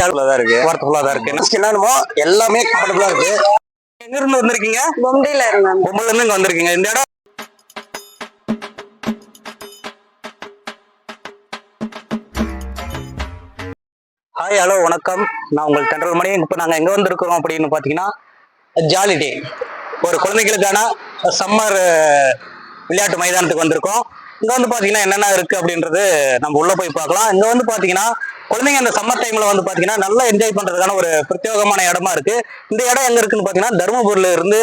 தான் இருக்கு. தான் இருக்கு. என்னமோ எல்லாமே கம்ஃபர்டபுளா இருக்கு. எங்க இருந்து வந்திருக்கீங்க? பொம்பையில இருந்தாங்க பொம்பைல இருந்து இங்க வந்திருக்கீங்க. இந்த இடம் ஹாய் ஹலோ வணக்கம். நான் உங்கள் தென்றல் மணி. இப்போ நாங்கள் எங்கே வந்திருக்கிறோம் அப்படின்னு பார்த்தீங்கன்னா ஜாலி டே ஒரு குழந்தைகளுக்கான சம்மர் விளையாட்டு மைதானத்துக்கு வந்திருக்கோம். இங்கே வந்து பார்த்தீங்கன்னா என்னென்ன இருக்குது அப்படின்றது நம்ம உள்ளே போய் பார்க்கலாம். இங்கே வந்து பார்த்தீங்கன்னா குழந்தைங்க அந்த சம்மர் டைம்ல வந்து பாத்தீங்கன்னா நல்லா என்ஜாய் பண்றதுக்கான ஒரு பிரத்யேகமான இடமா இருக்கு. இந்த இடம் எங்க இருக்குன்னு பாத்தீங்கன்னா தருமபுரியில் இருந்து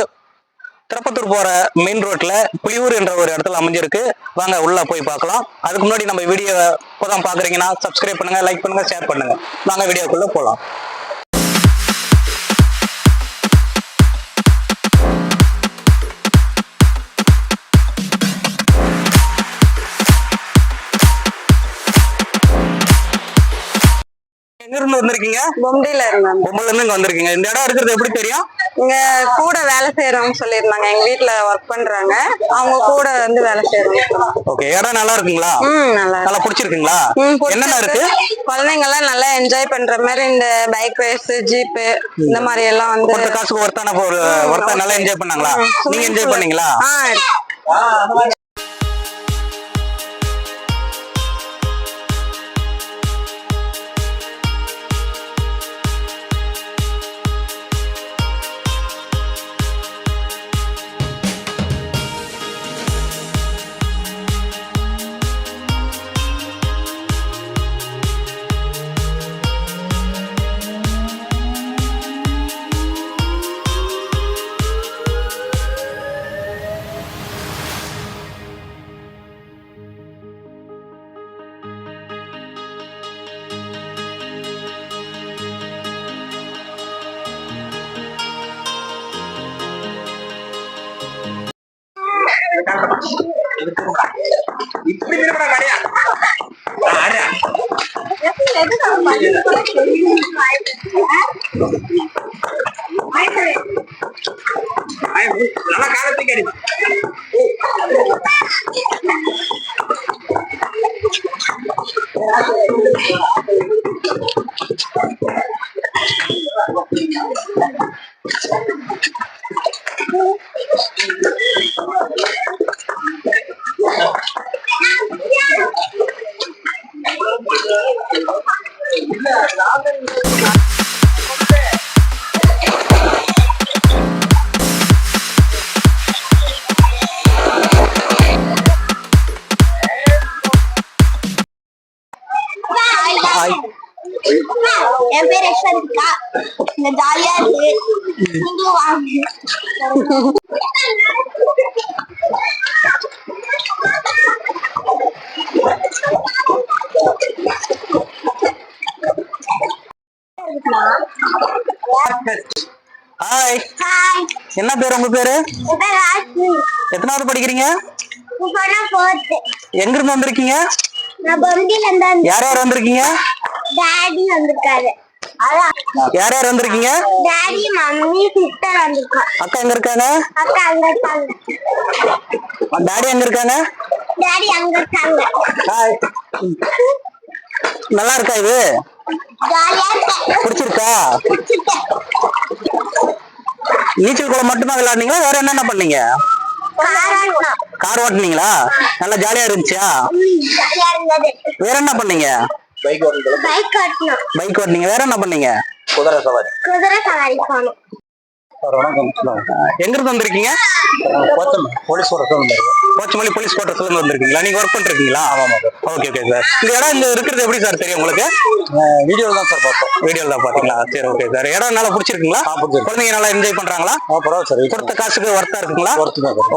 திருப்பத்தூர் போற மெயின் ரோட்ல புலியூர் என்ற ஒரு இடத்துல அமைஞ்சிருக்கு. வாங்க உள்ள போய் பார்க்கலாம். அதுக்கு முன்னாடி நம்ம வீடியோ இப்போதான் பாக்குறீங்கன்னா சப்ஸ்கிரைப் பண்ணுங்க லைக் பண்ணுங்க ஷேர் பண்ணுங்க. வாங்க வீடியோக்குள்ள போலாம். எங்க இருந்து வந்திருக்கீங்க? பொம்பையில இருந்தாங்க பொம்பைல இருந்து இங்க வந்திருக்கீங்க. இந்த இடம் இருக்கிறது எப்படி தெரியும்? இங்க கூட வேலை செய்யறவங்க சொல்லியிருந்தாங்க. எங்க வீட்ல ஒர்க் பண்றாங்க. அவங்க கூட வந்து வேலை செய்யறவங்க ஓகே இடம் நல்லா இருக்குங்களா? ம் நல்லா. நல்லா பிடிச்சிருக்குங்களா. என்னென்ன இருக்கு? குழந்தைங்க எல்லாம் நல்லா என்ஜாய் பண்ற மாதிரி இந்த பைக் ரேஸ் ஜீப் இந்த மாதிரி எல்லாம் வந்து ஒருத்த காசுக்கு ஒருத்தான ஒரு ஒருத்தர் நல்லா என்ஜாய் பண்ணாங்களா? நீங்க என்ஜாய் பண்ணீங்களா? ஆ ஹாய் என் பேர் யஷ்வந்திகா இங்க ஜாலியா இருக்கு. நீங்களும் வாங்க. ஹாய் ஹாய் என்ன பேர் உங்க பேரு? எத்தனாவது படிக்கிறீங்க? எங்க இருந்து வந்திருக்கீங்க யார் யார் வந்திருக்கீங்க? டாடி வந்திருக்காரு. யார் யார் வந்திருக்கீங்க? டாடி மம்மி சிஸ்டர் வந்திருக்கோம். அக்கா எங்க இருக்காங்க? அக்கா அங்க இருக்காங்க. டாடி எங்க இருக்காங்க? டாடி அங்க இருக்காங்க. நல்லா இருக்கா இது? பிடிச்சிருக்கா? நீச்சல் குளம் மட்டும்தான் விளையாடுனீங்களா? வேற என்னென்ன பண்ணீங்க? கார் ஓட்டுனீங்களா? நல்லா ஜாலியா இருந்துச்சா? வேற என்ன பண்ணீங்க? பைக் ஓட்டணும். பைக் ஓட்டுனீங்க. வேற என்ன பண்ணீங்க? குதிரை சவாரி. போகணும். எங்க இருந்து வந்திருக்கீங்க போலீஸ் போச்சமல்லி போலீஸ் குவார்டர்ஸ்ல இருந்து வந்திருக்கீங்களா? நீங்க ஒர்க் பண்றீங்களா? ஓகே ஓகே சார் இந்த இடம் இங்க இருக்கிறது எப்படி சார் தெரியும் உங்களுக்கு? வீடியோ தான் சார் பார்த்தோம். வீடியோல தான் பாத்தீங்களா சரி ஓகே சார் இடம் நல்லா பிடிச்சிருக்குங்களா? குழந்தைங்க நல்லா என்ஜாய் பண்றாங்களா? பரவாயில்ல சார் கொடுத்த காசுக்கு ஒர்த்தா இருக்குங்களா?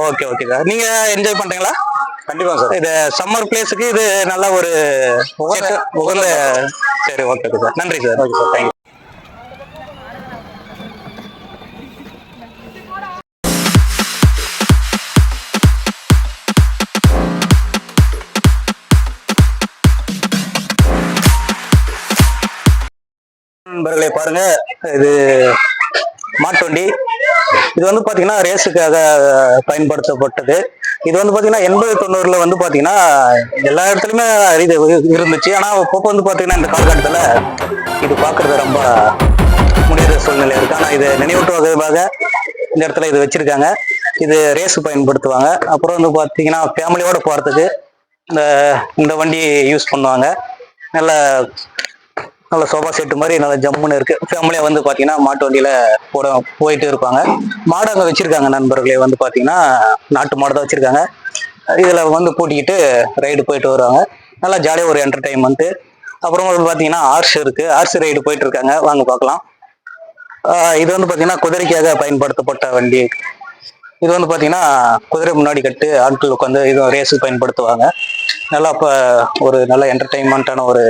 ஓகே ஓகே சார் நீங்க என்ஜாய் பண்றீங்களா? கண்டிப்பா சார். இது சம்மர் பிளேஸுக்கு இது நல்ல ஒரு உகந்த சரி ஓகே சார் நன்றி sir okay sir thank you நண்பர்களே பாருங்க. இது மாட்டு வண்டி. இது வந்து பாத்தீங்கன்னா ரேஸுக்காக பயன்படுத்தப்பட்டது. இது வந்து பாத்தீங்கன்னா எண்பது தொண்ணூறுல வந்து பாத்தீங்கன்னா எல்லா இடத்துலயுமே இது இருந்துச்சு. ஆனா இப்போ வந்து பாத்தீங்கன்னா இந்த காலகட்டத்துல இது பாக்குறது ரொம்ப முடியாத சூழ்நிலை இருக்கு. ஆனா இது நினைவூட்டு வகையாக இந்த இடத்துல இது வச்சிருக்காங்க. இது ரேஸ் பயன்படுத்துவாங்க. அப்புறம் வந்து பாத்தீங்கன்னா ஃபேமிலியோட போறதுக்கு இந்த இந்த வண்டி யூஸ் பண்ணுவாங்க. நல்ல நல்ல சோஃபா செட்டு மாதிரி நல்ல ஜம்முன்னு இருக்கு. ஃபேமிலியா வந்து பாத்தீங்கன்னா மாட்டு வண்டியில போட போயிட்டு இருப்பாங்க. மாடு அங்க வச்சிருக்காங்க நண்பர்களே. வந்து பாத்தீங்கன்னா நாட்டு மாடு தான் வச்சிருக்காங்க. இதுல வந்து பூட்டிக்கிட்டு ரைடு போயிட்டு வருவாங்க. நல்லா ஜாலியாக ஒரு என்டர்டைன்மெண்ட் அப்புறம் வந்து பாத்தீங்கன்னா ஆர்ஸ் இருக்கு. ஆர்ஸ் ரைடு போயிட்டு இருக்காங்க. வாங்க பார்க்கலாம் இது வந்து பாத்தீங்கன்னா குதிரைக்காக பயன்படுத்தப்பட்ட வண்டி. இது வந்து பார்த்தீங்கன்னா குதிரை முன்னாடி கட்டு ஆட்கள் உட்காந்து இது ரேஸு பயன்படுத்துவாங்க. நல்லா இப்போ ஒரு நல்ல என்டர்டைன்மெண்ட்டான ஒரு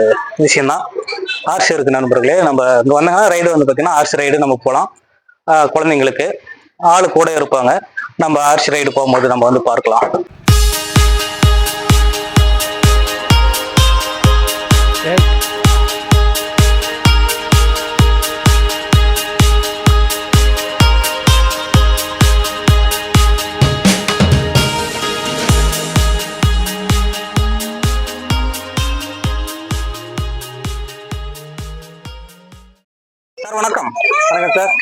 விஷயம்தான். ஆர்சி இருக்கு நண்பர்களே நம்ம இங்கே வந்தாங்கன்னா ரைடு வந்து பார்த்தீங்கன்னா ஆர்சி ரைடு நம்ம போகலாம் குழந்தைங்களுக்கு ஆள் கூட இருப்பாங்க. நம்ம ஆர்சி ரைடு போகும்போது நம்ம வந்து பார்க்கலாம். சார் வணக்கம். வணக்கம் சார்.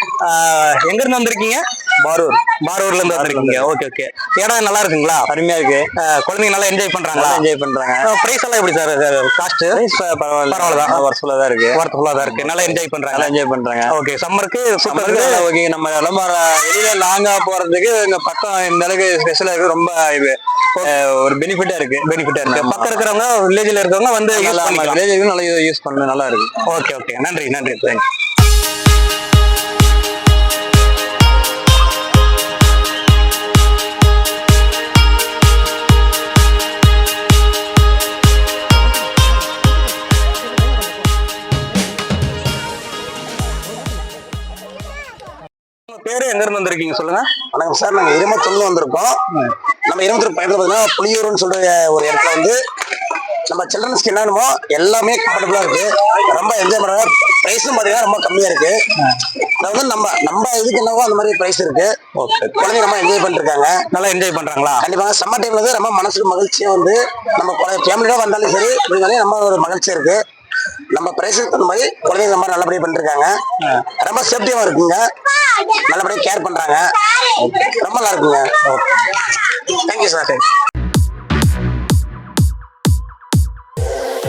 எங்க இருந்து வந்திருக்கீங்க? பாரூர். பாரூர்ல இருந்து வந்திருக்கீங்க. Okay okay. இடம் நல்லா இருக்குங்களா? அருமையா இருக்கு. குழந்தைங்க நல்லா என்ஜாய் பண்றாங்களா? என்ஜாய் பண்றாங்க. பிரைஸ் எல்லாம் எப்படி சார்? காஸ்ட் பரவாயில்ல. பரவாயில்ல தான். ஒர்த்ஃபுல்லா தான் இருக்கு. ஒர்த்ஃபுல்லா தான் இருக்கு. நல்லா என்ஜாய் பண்றாங்க. நல்லா என்ஜாய் பண்றாங்க. ஓகே சம்மருக்கு சூப்பர் ஓகே நம்ம ரொம்ப வெளியில லாங்கா போறதுக்கு இங்க பக்கம் இந்த அளவுக்கு ஸ்பெஷலா இருக்கு. ரொம்ப ஒரு பெனிஃபிட்டா இருக்கு. பெனிஃபிட்டா இருக்கு. பக்கம் இருக்கிறவங்க வில்லேஜ்ல இருக்கவங்க வந்து வில்லேஜ் நல்லா யூஸ் பண்ண நல்லா இருக்கு. Okay okay. நன்றி நன்றி. தேங்க்ஸ் பேரு எங்க இருந்து வந்திருக்கீங்க சொல்லுங்க. வணக்கம் சார். நாங்கள் இருமத்தூர்ல வந்திருக்கோம். நம்ம இருமத்தூர் பக்கத்தில் பார்த்தீங்கன்னா புளியூர்னு சொல்ற ஒரு இடத்துல வந்து நம்ம சில்ட்ரன்ஸ்க்கு என்னென்னமோ எல்லாமே கம்ஃபர்டபுளாக இருக்கு. ரொம்ப என்ஜாய் பண்ணுறாங்க ப்ரைஸும் பார்த்தீங்கன்னா ரொம்ப கம்மியாக இருக்கு. அதாவது நம்ம நம்ம இதுக்கு என்னவோ அந்த மாதிரி ப்ரைஸ் இருக்கு. குழந்தைங்க ரொம்ப என்ஜாய் பண்ணிருக்காங்க. நல்லா என்ஜாய் பண்றாங்களா? கண்டிப்பாக சம்மர் டைம்ல வந்து ரொம்ப மனசுக்கு மகிழ்ச்சியாக வந்து நம்ம ஃபேமிலியோட வந்தாலும் சரி இப்படினாலே ரொம்ப ஒரு மகிழ்ச்சியா இருக்கு. நம்ம பிரைஸுக்கு தகுந்த மாதிரி குழந்தைங்க ரொம்ப நல்லபடியாக பண்ணிருக்காங்க. ரொம்ப சேஃப்டியாகவும் இருக்குங்க. நல்லபடியாக கேர் பண்றாங்க. ரொம்ப நல்லா இருக்குங்க. Thank you sir